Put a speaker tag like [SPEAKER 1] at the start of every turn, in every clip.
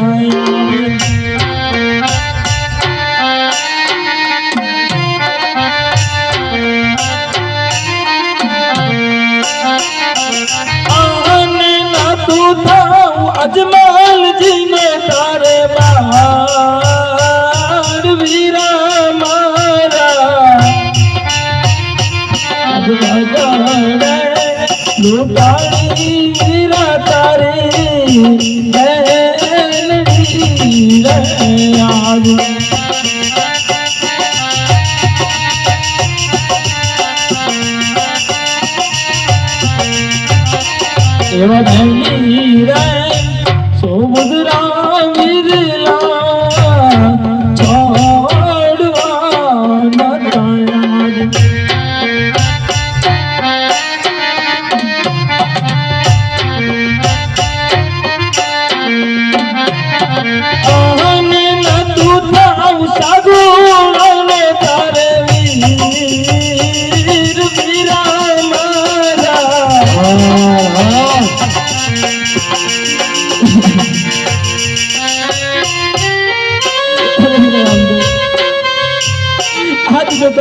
[SPEAKER 1] Música એવા ધણી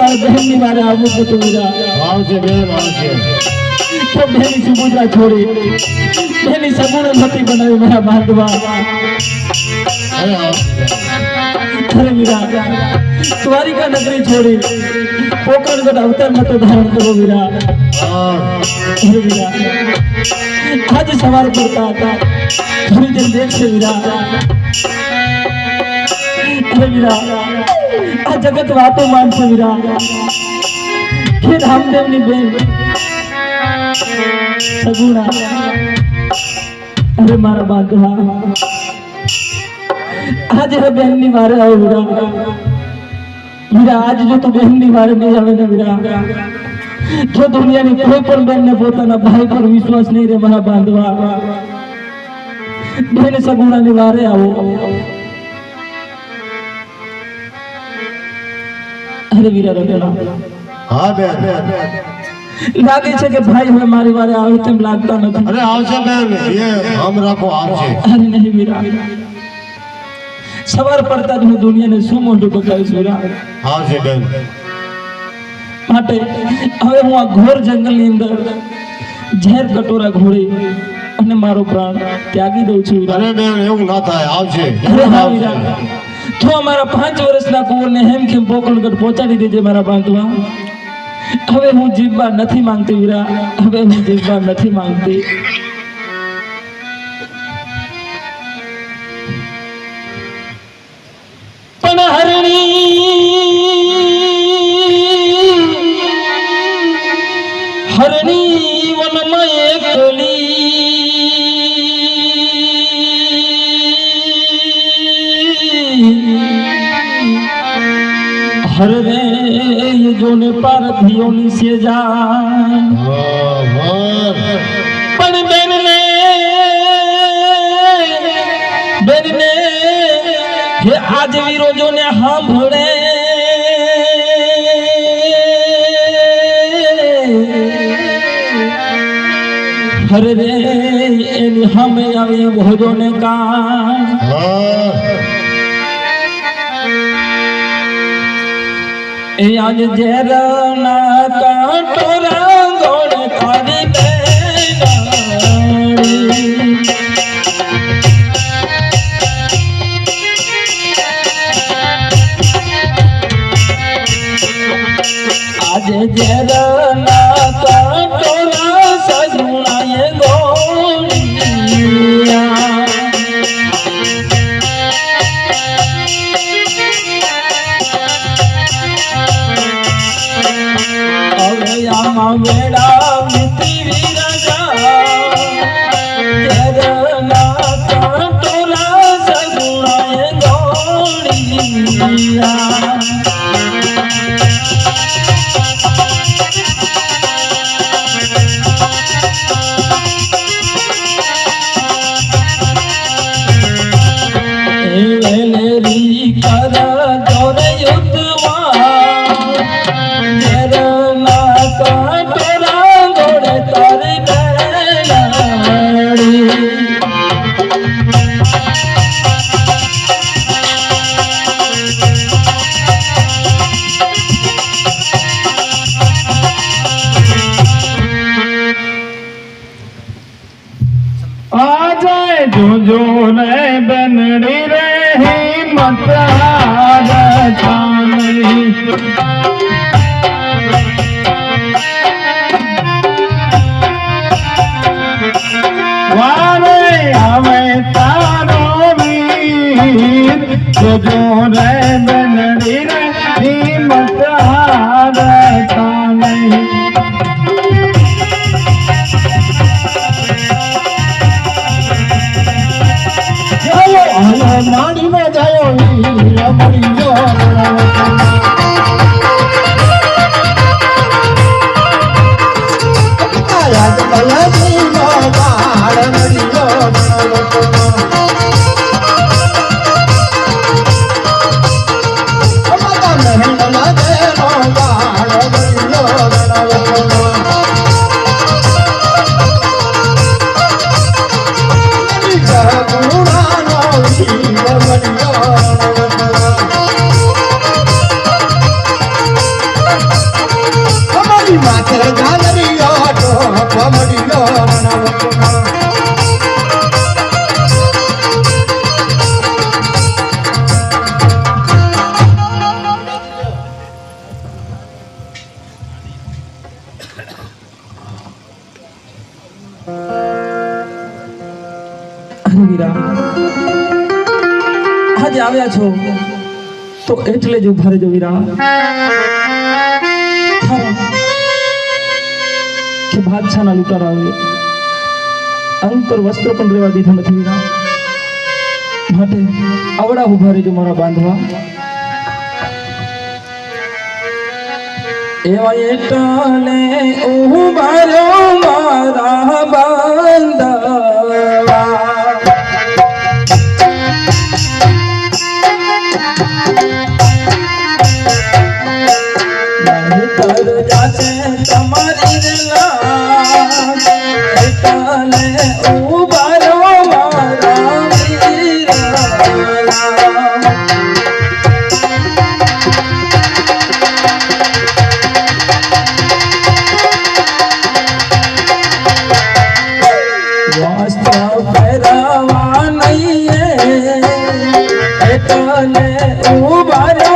[SPEAKER 1] તાર બહેનની મારે આવું બધું વીરા
[SPEAKER 2] આવશે બેન આવશે
[SPEAKER 1] તો બેની સુભદ્રા છોડી. બેની સગુણ નથી બનાવી મારા બાંધવા.
[SPEAKER 2] અરે
[SPEAKER 1] વીરા દ્વારિકા નગરી છોડી. પોકરગઢ અવતાર નતો ધારણ કરો અરે વીરા આજે સવાર પડતા હતા. થોડી દેર દેખશે વીરા આ જગત વાતો માનશે વીરા કે રામદેવની બેન. સગુણા. અરે મારા બાંધવા આજે બેનની વારે આવો વીરા વીરા આજ જો તું બેનની વારે નહીં આવે ને વીરા જો દુનિયાની કોઈ પણ બેનને પોતાના ભાઈ પર વિશ્વાસ નહીં રે, મારા બાંધવા. બેન, સગુણાની વારે આવો. અરે વીરા રમેલા
[SPEAKER 2] હા બેન.
[SPEAKER 1] લાગે છે કે ભાઈ હવે મારી વારે આવે તેમ લાગતા નથી.
[SPEAKER 2] અરે આવશે બેન. એ હમ રાખો આવશે
[SPEAKER 1] અરે નહીં વીરા સવાર પડતા જ હું દુનિયાને શું મોઢું બતાવીશ વીરા
[SPEAKER 2] આવશે બેન.
[SPEAKER 1] માટે હવે હું આ ઘોર જંગલની અંદર ઝેર કટોરા ઘોડી અને મારો પ્રાણ ત્યાગી દઉં છું
[SPEAKER 2] અરે બેન એવું ના થાય. આવશે
[SPEAKER 1] અરે હા વીરા તો અમારા પાંચ વર્ષના કુંવરને હેમખેમ પોકણગઢ પહોંચાડી દેજે મારા બાંધવા. હવે હું જીવવા નથી માંગતી વીરા હવે હું જીવવા નથી માંગતી. હરવે ये જોને પારધીઓની સેજા પણ બેનને બેનને હે આજ વિરોધોને સાંભળે હરે રે એની સામે આવે ભોજોને કાન આજ ઝેરના કાંટોરા ગોળ તારી બેનાળી. આજે ઝેરના આમાં વેળા મિતી જોજો રે બનડી રે હિંમત હારતા નહીં વારે આવે તારો વીર જોજો રે બનડી વીર વીરા આજે આવ્યા છો, તો એટલે જ ઊભા રહેજો વીરા કે બાદશાહના લૂંટારાઓએ આવે. અંતર વસ્ત્ર પણ લેવા દીધા નથી વીરા માટે આવડા ઊભા રહેજો મારા બાંધવા. એવા એટલે પહેરવા નહીં એટલે ઊભા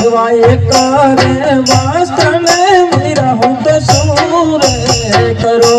[SPEAKER 1] એવા કરે વાસ્તને મીરા હું તો શું કરો.